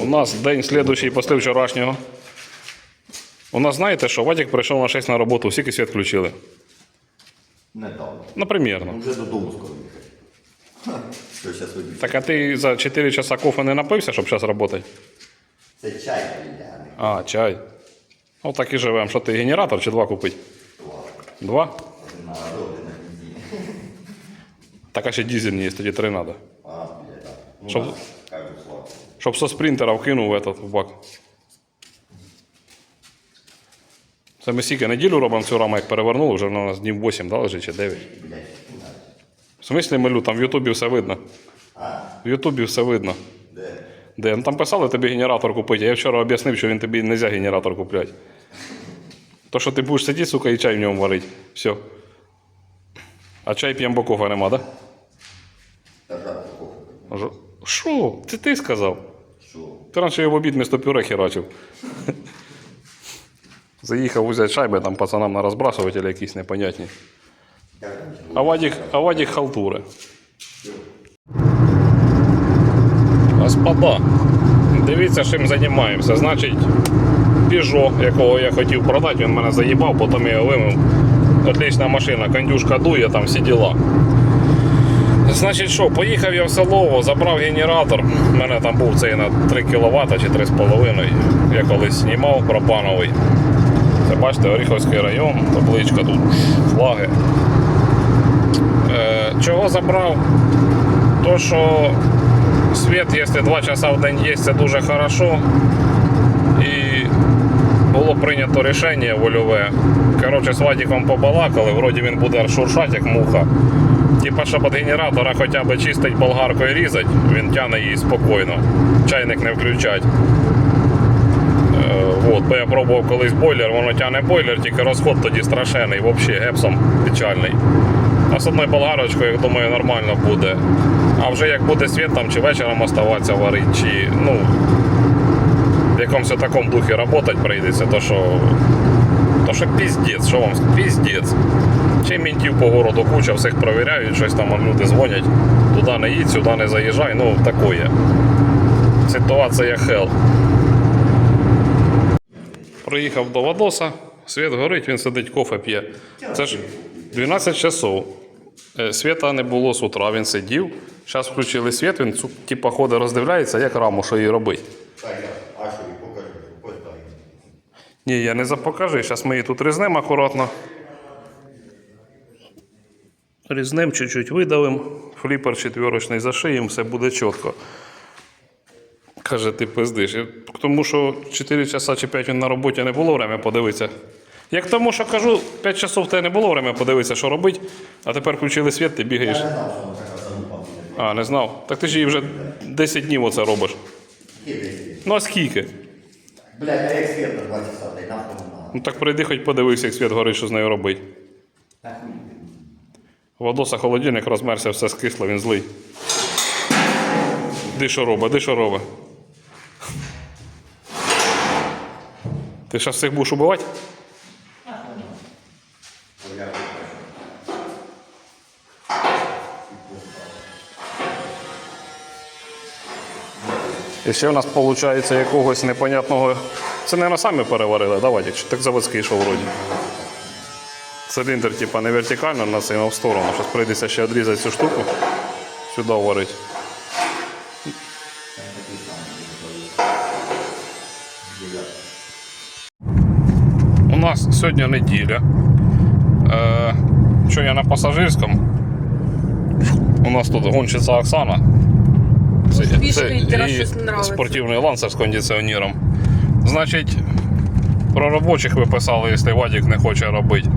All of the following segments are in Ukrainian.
У нас день слідуючий після вчорашнього. У нас знаєте, що Вадик прийшов на 6 на роботу, всі світ включили. недавно. Ну, примірно. Вже додому скоро їхати. Що зараз вийду? Так а ти за 4 часа кофе не напився, щоб зараз працювати? Це чай кальяний. А, чай. Ну так і живемо. Що ти генератор чи два купить? Два? На роботи на бензині. Так а ще дизельні є, тоді три треба. А, блядь, так. Ну, Щоб- да. Щоб со спринтера вкинув в, этот, в бак. Це ми стільки неділю робимо цю раму, як перевернули, вже вона у нас днів 8, да, лежить чи 9. Блядь, ну, да. В смислі милю, там в Ютубі все видно. В Ютубі все видно. де? Де? Ну, там писали тобі генератор купити. Я вчора об'яснив, що він тобі не можна генератор купляти. То, що ти будеш сидіти, сука, і чай в ньому варити. Все. А чай кофе нема, так? Та. Да? Що? Це ти сказав? Ти раніше його в обід місто пюре херачив. Заїхав взяти шайби, там пацанам на розбрасувателі якісь непонятні. А Вадік, а Вадік халтури. Господа, дивіться, чим займаємося. Значить, Peugeot, якого я хотів продати, він мене заїбав, потім я його вимив. Отлічна машина, кондюшка дує, там всі діла. Значить, що, поїхав я в село, забрав генератор. У мене там був цей на 3 кВт чи 3,5. Я колись знімав пропановий. Це бачите, Оріховський район, табличка тут, флаги. Е, чого забрав? То, що світ, якщо 2 часа в день є, це дуже хорошо. І було прийнято рішення вольове. Коротше, з Вадіком побалакали, вроді він буде шуршати, як муха. Типа, щоб від генератора хоча б чистить болгаркою різати, він тягне її спокійно. Чайник не включать. Е, от, бо я пробував колись бойлер, воно тягне бойлер, тільки розход тоді страшенний, взагалі гепсом печальний. А з одною болгарочкою, я думаю, нормально буде. А вже як буде світ там чи вечором оставатися варити, чи ну, в якомусь такому духі працювати прийдеться, то що. То що піздець, що вам піздець. Чи мінтів по городу куча, всіх провіряють, щось там люди дзвонять, туди не їдь, сюди не заїжджай, ну такое. Ситуація хел. Приїхав до Вадоса, світ горить, він сидить, кофе п'є. Це ж 12 часов. Е, Світа не було з утра, він сидів. Зараз включили світ, він типа ходить, роздивляється, як раму, що їй робить. Так, я. А що, і покажи. Ось так. Ні, я не запокажи. Зараз ми її тут різнемо акуратно. Різнем, чуть-чуть видавим. Фліпер четверочний зашиємо, все буде чітко. Каже, ти пиздиш. Тому що 4 часа чи 5 він на роботі не було время подивитися. Як тому, що кажу, 5 часов тебе не було время подивитися, що робить, а тепер включили світ, ти бігаєш. Я не знав, що така залупа. А, не знав. Так ти ж її вже 10 днів оце робиш. Ну а скільки? Блядь, а як світ на 2 часа, та нахуй. Ну так прийди, хоч подивись, як світ горить, що з нею робить. Нахуй. Водоса холодильник розмерся, все скисло, він злий. Ди що робить, ди що робить. Ти зараз всіх будеш убивати? І ще в нас виходить якогось непонятного. Це, мабуть, самі переварили, да, Вадик? Чи так заводський йшов вроді? Циліндр, типа, не вертикально на цей, а в сторону. Зараз прийдеться ще відрізати цю штуку. Сюди варить. У нас сьогодні неділя. Е, що я на пасажирському? У нас тут гонщиця Оксана. Це, це, нравиться. спортивний лансер з кондиціонером. Значить, про робочих ви писали, якщо Вадик не хоче робити.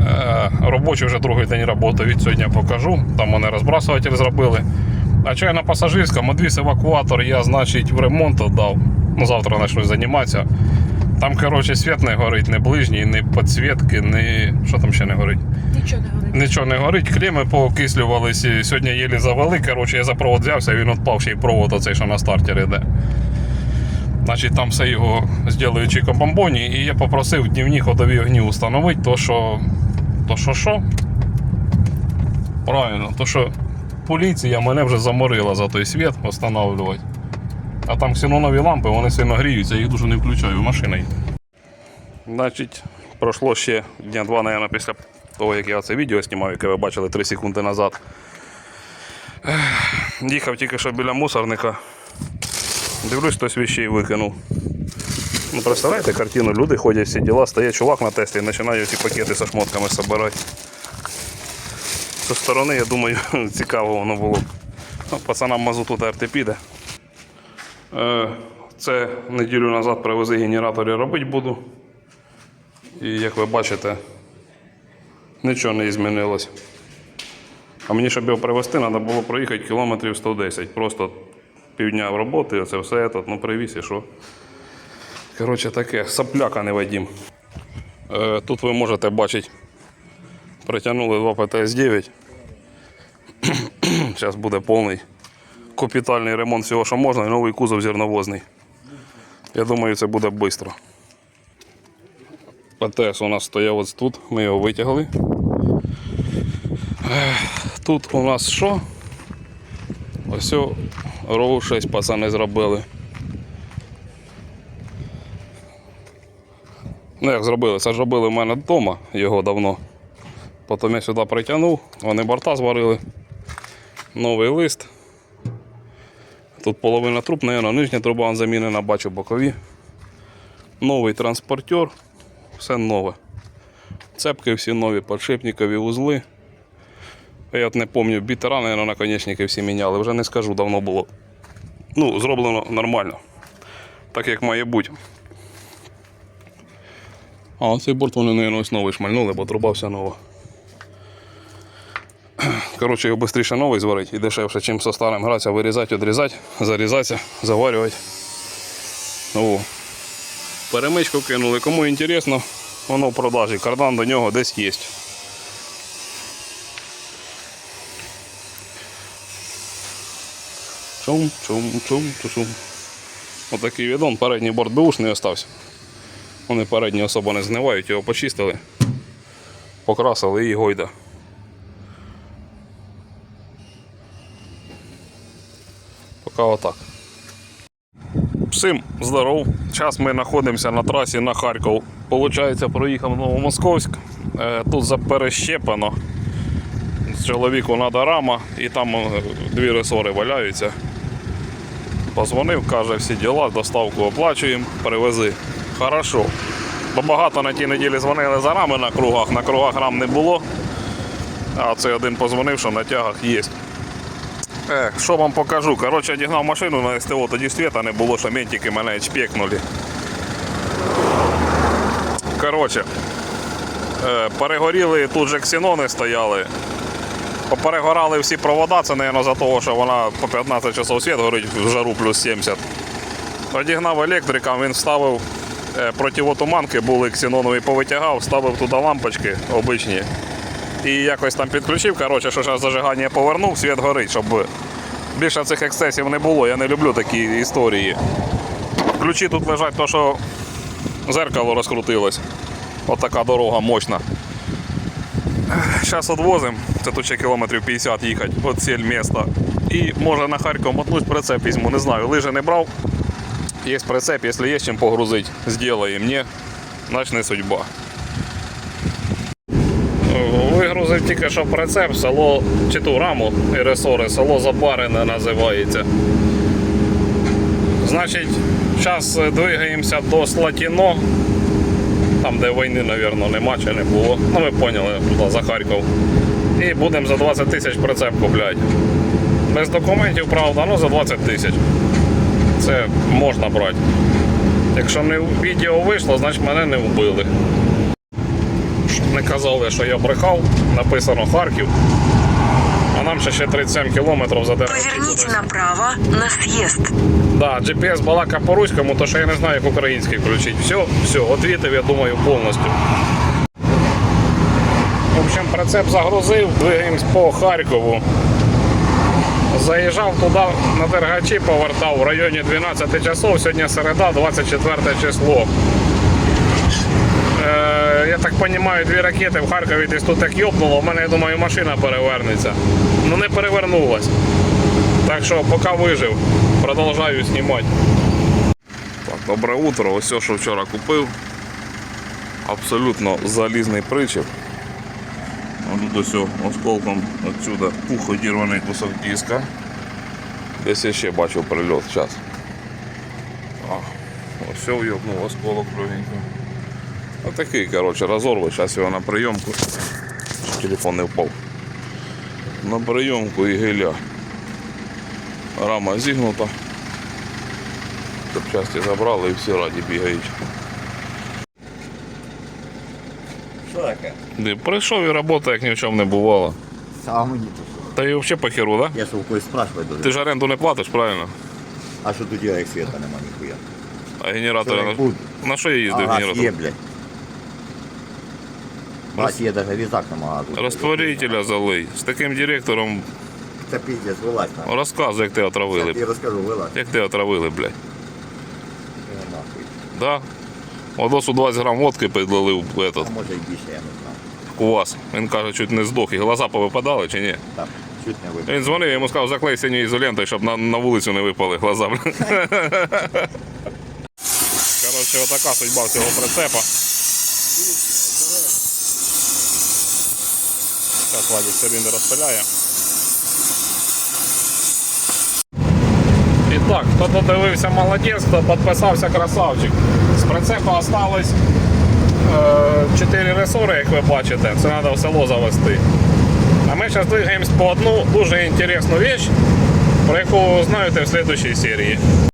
Е, робочий вже другий день роботи від сьогодні покажу. Там вони розбрасуватель зробили. А чай на пасажирському, двіс евакуатор, я, значить, в ремонт дав. Ну, завтра почну займатися. Там, коротше, світ не горить, не ближній, ні підсвітки, ні. Що там ще не горить? Нічого не говорить. Нічого не горить, клеми поокислювалися. Сьогодні єлі завели. Коротше, я за провод взявся, він відпав ще й провод оцей, що на стартері йде. Значить, там все його зробили чіком-бомбоні, і я попросив днівні ходові огні установити, то що. То що що? Правильно, то що поліція мене вже заморила за той світ встановлювати. А там ксенонові лампи, вони сильно гріються, їх дуже не включаю, машина їде. Значить, пройшло ще дня два, мабуть, після того, як я це відео знімав, яке ви бачили 3 секунди назад. Їхав тільки що біля мусорника. Дивлюсь, хтось віщей викинув. Ну, представляєте картину, люди ходять всі діла, стає чувак на тесті і починає ці пакети зі шмотками збирати. Зі сторони, я думаю, цікаво воно було. Ну, пацанам мазуту терти піде. Е, Це неділю назад привези генератори робити буду. І як ви бачите, нічого не змінилось. А мені, щоб його привезти, треба було проїхати кілометрів 110. Просто півдня роботи, оце все тут, ну привіз і що. Коротше таке, сапляка не Вадім. Е, тут ви можете бачити, притягнули два ПТС-9. Зараз буде повний капітальний ремонт всього, що можна, і новий кузов зерновозний. Я думаю, це буде швидко. ПТС у нас стояв ось тут, ми його витягли. Тут у нас що? Ось рову 6 пацани зробили. Ну як зробили? Це ж робили в мене вдома його давно. Потім я сюди притягнув, вони борта зварили. Новий лист. Тут половина труб, наверное, нижня труба замінена, бачу бокові. Новий транспортер, все нове. Цепки всі нові, подшипникові вузли. Я от не пам'ятаю, бітера, наверное, наконечники всі міняли, вже не скажу, давно було. Ну, зроблено нормально. Так як має бути. А оцей борт вони, наверное, ось новий шмальнули, бо труба вся нова. Коротше, його швидше новий зварить і дешевше, чим со старим гратися, вирізати, відрізати, зарізатися, заварювати. Ну, перемичку кинули. Кому інтересно, воно в продажі. Кардан до нього десь є. Чум, чум, чум, чум. Отакий відон, передній борт беушний остався. Вони передні особо не згнивають, його почистили, покрасили і гойда. Поки отак. Всім здоров. Зараз ми знаходимося на трасі на Харків. Получається, проїхав Новомосковськ. Е, Тут заперещепано. Чоловіку треба рама і там е, дві ресори валяються. Позвонив, каже, всі діла, доставку оплачуємо, привези. Хорошо. Бо багато на тій неділі дзвонили за рами на кругах, на кругах рам не було. А цей один позвонив, що на тягах є. Ех, що вам покажу? Коротше, одігнав машину на СТО, тоді світа не було, що ментики мене чпекнули. Коротше, е, перегоріли, тут же ксенони стояли. Поперегорали всі провода, це, мабуть, за того, що вона по 15 часов світ горить в жару плюс 70. Одігнав електрика, він вставив е, противотуманки, були ксенонові, повитягав, вставив туди лампочки обичні. І якось там підключив, коротше, що зажигання повернув, світ горить, щоб більше цих ексцесів не було. Я не люблю такі історії. Ключі тут лежать, то що зеркало розкрутилось. От така дорога мощна. Зараз відвозимо, це тут ще кілометрів 50 їхати, от ціль міста. І може на Харків мотнуть прицеп візьму, не знаю, лижи не брав. Є прицеп, якщо є чим погрузити, зробимо. Ні, значить судьба. Вигрузив тільки що прицеп, село чи ту раму і ресори, село Запарине називається. Значить, зараз двигаємося до Слатіно, там де війни, мабуть, нема чи не було. Ну ви поняли, туди за Харків. І будемо за 20 тисяч прицеп купляти. Без документів, правда, ну за 20 тисяч. Це можна брати. Якщо не відео вийшло, значить мене не вбили. Щоб казали, що я брехав, написано Харків. А нам ще ще 37 кілометрів за Поверните направо на съезд. Да, GPS балака по-руському, то що я не знаю, як український включити. Все, все, отвітив, я думаю, повністю. В общем, прицеп загрузив, двигаємось по Харкову. Заїжджав туди на Дергачі, повертав в районі 12 часов. Сьогодні середа, 24 число. Е, я так розумію, дві ракети в Харкові десь тут так йопнуло. У мене, я думаю, машина перевернеться. Ну не перевернулась. Так що поки вижив, продовжую знімати. Так, добре утро. Ось все, що вчора купив. Абсолютно залізний причеп. Тут ось осколком отсюда пух одірваний кусок диска. Десь я ще бачив прильот зараз. Ось все вйобнув осколок легенько. Отакий, коротше, розорвий. Зараз його на прийомку. Телефон не впав. На прийомку і гиля. Рама зігнута. Запчасті забрали і всі раді бігають. Що таке? Де Прийшов і робота, як ні в чому не бувало. А мені тут. Та і взагалі по херу, да? Я ж у когось спрашиваю дуже. Ти ж оренду не платиш, правильно? А що тут як світа нема ніхуя? А генератори Що на... буде? на що я їздив А генератор? є, блядь. Газ є, навіть різак нема газу. Розтворителя залий. З таким директором Це піздець, вилазь там. розказуй, як ти Я отравили. розкажу, вилазь. Як ти отравили, блядь. Нахуй. Да? Одосу 20 грам водки підлили в этот, А може і більше, я не знаю. у вас. Він каже, чуть не здох. І глаза повипадали чи ні? Так, чуть не. Він дзвонив, я йому сказав, заклей синьою ізолентою, щоб на, на вулицю не випали глаза. блядь. Коротше, отака судьба цього прицепа. Зараз Владик циліндр розпиляє. І так, хто додивився молодець, хто підписався красавчик. З прицепа осталось 4 ресори, як ви бачите. Це треба в село завести. А ми зараз двигаємось по одну дуже інтересну річ, про яку знаєте в слідчій серії.